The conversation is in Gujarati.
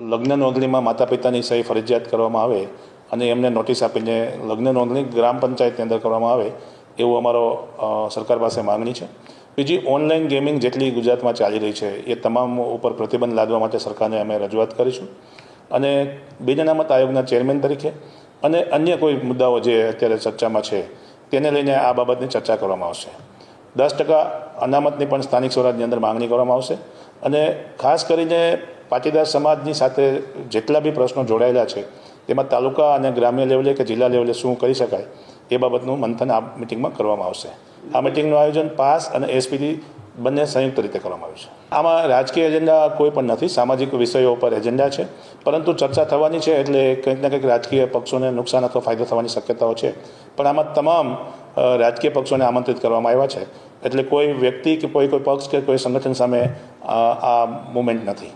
લગ્ન નોંધણીમાં માતા પિતાની સહી ફરજિયાત કરવામાં આવે અને એમને નોટિસ આપીને લગ્ન નોંધણી ગ્રામ પંચાયતની અંદર કરવામાં આવે, એવું અમારો સરકાર પાસે માગણી છે. બીજી, ઓનલાઈન ગેમિંગ જેટલી ગુજરાતમાં ચાલી રહી છે, એ તમામ ઉપર પ્રતિબંધ લાદવા માટે સરકારને અમે રજૂઆત કરીશું. અને બિન અનામત આયોગના ચેરમેન તરીકે અને અન્ય કોઈ મુદ્દાઓ જે અત્યારે ચર્ચામાં છે, તેને લઈને આ બાબતની ચર્ચા કરવામાં આવશે. દસ ટકા અનામતની પણ સ્થાનિક સ્વરાજની અંદર માંગણી કરવામાં આવશે અને ખાસ કરીને પાટીદાર સમાજની સાથે જેટલા બી પ્રશ્નો જોડાયેલા છે, તેમાં તાલુકા અને ગ્રામ્ય લેવલે કે જિલ્લા લેવલે શું કરી શકાય, એ બાબતનું મંથન આ મિટિંગમાં કરવામાં આવશે. આ મિટિંગનું આયોજન પાસ અને એસપીડી બંને સંયુક્ત રીતે કરવામાં આવ્યું છે. આમાં રાજકીય એજન્ડા કોઈ પણ નથી, સામાજિક વિષયો પર એજન્ડા છે, પરંતુ ચર્ચા થવાની છે એટલે કંઈક ને કંઈક રાજકીય પક્ષોને નુકસાન અથવા ફાયદો થવાની શક્યતાઓ છે. પણ આમાં તમામ રાજકીય પક્ષોને આમંત્રિત કરવામાં આવ્યા છે. એટલે કોઈ વ્યક્તિ કે કોઈ કોઈ પક્ષ કે કોઈ સંગઠન સામે આ મુવમેન્ટ નથી.